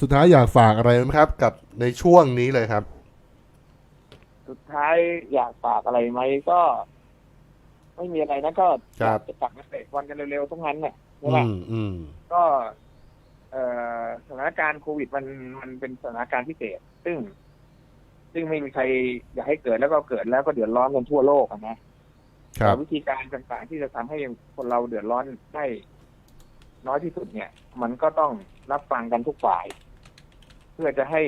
สุดท้ายอยากฝากอะไรไหมครับ กับในช่วงนี้เลยครับ สุดท้ายอยากฝากอะไรไหมก็ ไม่มีอะไรนะก็คอรัยาบกจะกลับมาเตะบอลกันเร็วๆทุกนั้นเนี่ยใช่อืไหมมอืมก็ เอ่อสถานการณ์โควิดมันมันเป็นสถานการณ์พิเศษ ซึ่ง ซึ่งไม่มีใครอยากให้เกิดแล้วก็เกิดแล้วก็เดือดร้อนกันทั่วโลกอะนะ ครับแต่วิธีการต่างๆ ที่จะทำให้คนเราเดือดร้อนได้น้อยที่สุดเนี่ย มันก็ต้องรับฟังกันทุกฝ่ายเพื่อจะให้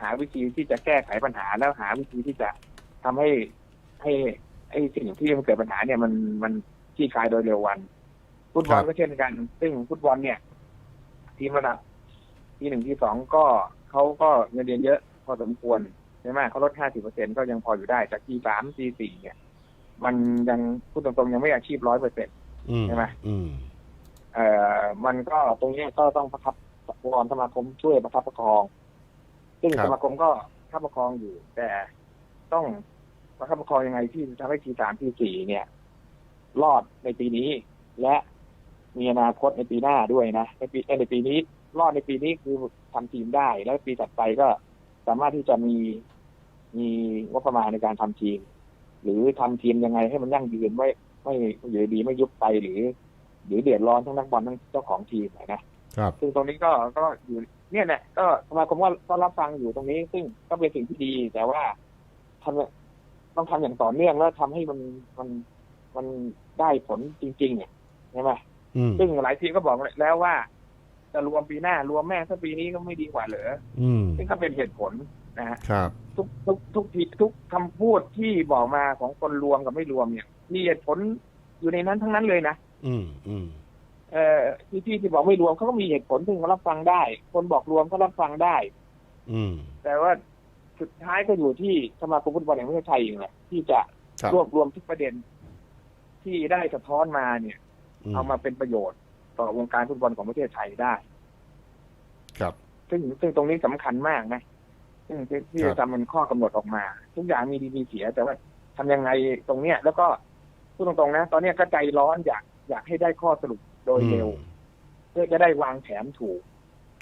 หาวิธีที่จะแก้ไขปัญหาแล้วหาวิธีที่จะทำให้ให้ไอ้สิ่งที่มันเกิดปัญหาเนี่ยมันมันคลี่คลายโดยเร็ววัน ฟุตบอลก็เช่นกัน ซึ่งฟุตบอลเนี่ย ทีมระดับที่หนึ่งที่สองก็เขาก็เงินเดือนเยอะ พอสมควรใช่ไหมเขาลดห้าสิบเปอร์เซ็นก็ยังพออยู่ได้จากทีสามทีสี่เนี่ย มันยังพูดตรงๆยังไม่อาชีพร้อยเปอร์เซ็นอืมใช่ไหมอืมเอ่อมันก็ตรงเนี้ยก็ต้องประคับ วอนสมาคมช่วยประคับประคอง ซึ่งครับสมาคมก็ประคับประคองอยู่ แต่ต้องประคับประคองยังไงที่จะทำให้ทีสามทีสี่เนี่ย รอดในปีนี้ และมีอนาคตในปีหน้าด้วยนะในปีเอ้ยในปีนี้รอดในปีนี้คือทำทีมได้ แล้วปีถัดไปก็สามารถที่จะมีมีงบประมาณในการทำทีม หรือทำทีมยังไงให้มันยั่งยืนไม่ไม่อยู่ดีๆไม่ยุบไปหรือ หรือเดือดร้อนทั้งนักบอลทั้งเจ้าของทีมนะ ครับซึ่งตรงนี้ก็ก็อยู่เนี่ยแหละก็สมาคมว่าก็รับฟังอยู่ตรงนี้ ซึ่งก็เป็นสิ่งที่ดี แต่ว่าทำต้องทำอย่างต่อเนื่องแล้วทำให้มันมันมันได้ผลจริงๆเนี่ยใช่ไหมอืมซึ่งหลายทีมก็บอกแล้วว่า จะรวมปีหน้ารวมแม่ถ้าปีนี้ก็ไม่ดีกว่าเหรออืมซึ่งก็เป็นเหตุผลนะฮะครับทุกทุกทุกทีทุกคำพูดที่บอกมาของคนรวมกับไม่รวมเนี่ยมีเหตุผลอยู่ในนั้นทั้งนั้นเลยนะอืมอืม เอ่อที่ที่ที่บอกไม่รวมเขาก็มีเหตุผลซึ่งเขารับฟังได้ คนบอกรวมก็รับฟังได้ อืม แต่ว่าสุดท้ายก็อยู่ที่สมาคมฟุตบอลแห่งประเทศไทยเองแหละที่จะครับ รวบรวมทุกประเด็นที่ได้สะท้อนมาเนี่ยเอามาเป็นประโยชน์ต่อวงการฟุตบอลของประเทศไทยได้ ครับ ซึ่งซึ่งตรงนี้สำคัญมากนะซึ่งที่ที่ครัจะบทำเป็นข้อกำหนดออกมา ทุกอย่างมีดีมีเสีย แต่ว่าทำยังไงตรงเนี้ย แล้วก็พูดตรงๆนะ ตอนเนี้ยก็ใจร้อนอยากอยากให้ได้ข้อสรุป โดยเร็วอืมเพื่อจะได้วางแผนถูก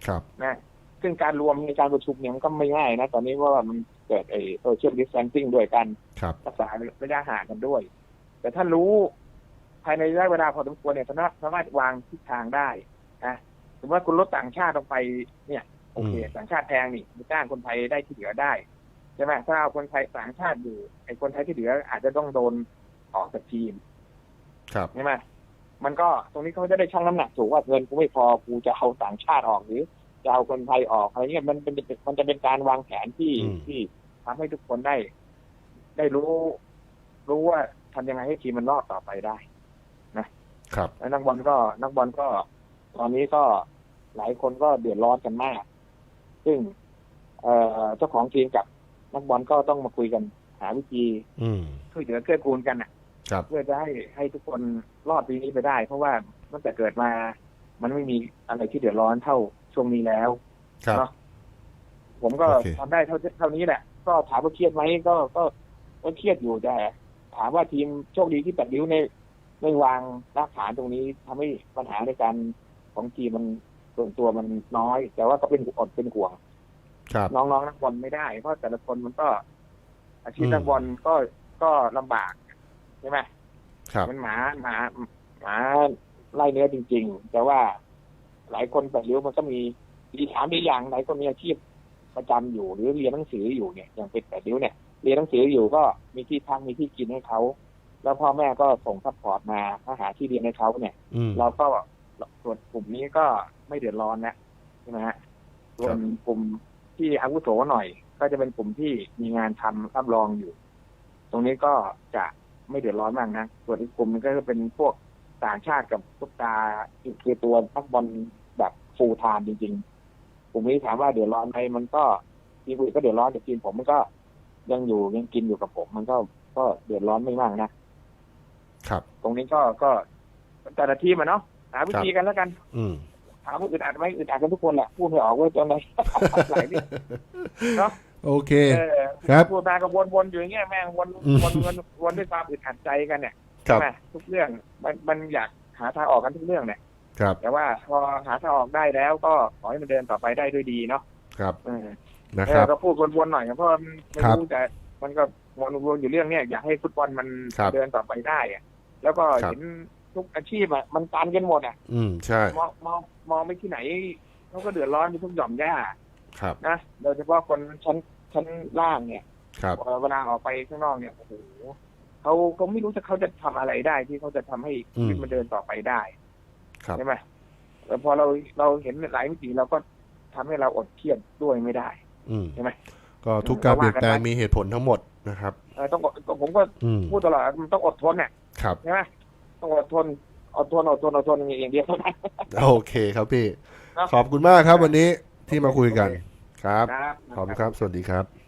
ครับนะซึ่งการรวมในการประชุมเนี่ยมันก็ไม่ง่ายนะตอนนี้เพราะว่ามันเกิดไอ้โซเชียลดิสแ n นซิ่งด้วยกันครับรักษาระยะห่างกันด้วย แต่ถ้ารู้ภายในระยะเวลาพอสมควรเนี่ยสามารถสามารถวางทิศทางได้นะสมมติว่าคุณลดต่างชาติลงไปเนี่ยโอเคอืมต่างชาติแพงนี่จ้างคนไทยได้ที่เหลือได้ใช่ไหมถ้าเอาคนไทยต่างชาติอยู่ไอ้คนไทยที่เหลืออาจจะต้องโดนออกจากทีม ครับใช่ไหม มันก็ตรงนี้เขาจะได้ชั่งน้ำหนักถูกว่าเงินกูไม่พอกูจะเอาต่างชาติออกหรือจะเอาคนไทยออกอะไรเงี้ยมันเป็นมันจะเป็นการวางแผนที่อืมที่ทำให้ทุกคนได้ ได้รู้ รู้ว่าทำยังไงให้ทีมมันรอดต่อไปได้ครับแล้วนักบอลก็นักบอลก็ ตอนนี้ก็หลายคนก็เดือดร้อนกันมาก ซึ่ง เอ่อเจ้าของทีมกับนักบอลก็ต้องมาคุยกันหาวิธีอืมช่วยเหลือเกื้อกูลกันน่ะครับ เพื่อจะให้ให้ทุกคนรอดปีนี้ไปได้ เพราะว่าตั้งแต่เกิดมา มันไม่มีอะไรที่เดือดร้อนเท่าช่วงนี้แล้วครับเนาะผมก็โอเคทำได้เท่าเท่านี้แหละ ก็ถามว่าเครียดไหมก็ก็ก็เครียดอยู่แต่ถามว่าทีมโชคดีที่แปดริ้วในไม่วางรากฐานตรงนี้ทำให้ปัญหาในการของทีมมันส่วนตัวมันน้อย แต่ว่าก็เป็นอดเป็นห่วงครับน้องๆนักบอลไม่ได้ เพราะแต่ละคนมันก็ อาชีพอืมนักบอลก็ก็ลำบากใช่ไหมครับมันหมาหมาหมาไล่เนื้อจริง ๆ แต่ว่าหลายคนแปดริ้วมันก็มีดีถามดีอย่างหลายคนมีอาชีพประจำอยู่หรือเรียนหนังสืออยู่เนี่ยอย่างเป็นแปดริ้วเนี่ยเรียนหนังสืออยู่ก็มีที่พักมีที่กินให้เขาแล้วพ่อแม่ก็ส่งซัพพอร์ตมาถ้าหาที่เรียนให้เขาเนี่ยอืมเราก็ส่วนกลุ่มนี้ก็ไม่เดือดร้อนนะใช่ไหมฮะส่วนกลุ่มที่อาวุโสหน่อย ก็จะเป็นกลุ่มที่มีงานทำรับรองอยู่ ตรงนี้ก็จะ ไม่เดือดร้อนมากนะส่วนอีกกลุ่มหนึงก็จะเป็นพวกต่างชาติกับตุ๊กตาคือตัวนักบอลแบบฟูลไทม์จริงๆกลุ่มนี้ถามว่าเดือดร้อนไหมมันก็ทีมอื่นก็เดือดร้อนแต่ทีมผมมันก็ยังอยู่ยังกินอยู่กับผม มันก็ก็เดือดร้อนไม่มากนะครับ ตรงนี้ก็ก็แต่ละทีมอะเนาะหาวิธีกันแล้วกัน อืมถามว่าอึดอัดไหมอึดอัดกันทุกคนแหละพูดไม่ออกว่าจะอะไรหลายเรื่องเนาะ โอเค เออครับ พูดมาก็วนๆอยู่อย่างเงี้ยแม่งวนอืมวนวนวนด้วยความอึดอัดใจกันเนี่ยครับ ใช่ไหมทุกเรื่องมันมันอยากหาทางออกกันทุกเรื่องเนี่ย ครับ แต่ว่าพอหาทางออกได้แล้วก็ขอให้มันเดินต่อไปได้ด้วยดีเนาะครับ เออนะครับเออก็พูดวนๆหน่อยเพราะมันไม่ครับรู้แต่มันก็วนๆอยู่เรื่องเนี้ยอยากให้ฟุตบอลมันครับเดินต่อไปได้อะแล้วก็ครับ เห็นทุกอาชีพอะมันการกันหมดอะอืม ใช่ มองมองมองไปที่ไหนเขาก็เดือดร้อนไปทุกหย่อมหญ้า ครับนะโดยเฉพาะคนชั้นชั้นล่างเนี่ยครับเวลาออกไปข้างนอกเนี่ยโอ้โหเขาเขาไม่รู้จะเขาจะทำอะไรได้ที่เขาจะทำให้ชีวิตมันเดินต่อไปได้ครับใช่ไหมแต่พอเราเราเห็นหลายมิติเราก็ทำให้เราอดเครียดด้วยไม่ได้อืมใช่ไหมก็ทุกการเปลี่ยนแปลงมีเหตุผลทั้งหมดนะครับเออต้องอดผมก็อืมพูดตลอดมันต้องอดทนเนี่ยครับใช่ไหมต้องอดทนอดทนอดทนอดทนอย่างเดียวเท่านั้นโอเคครับพี่ครับขอบคุณมากครับวันนี้ ที่มาคุยกันครับ ครับ ขอบคุณครับ สวัสดีครับ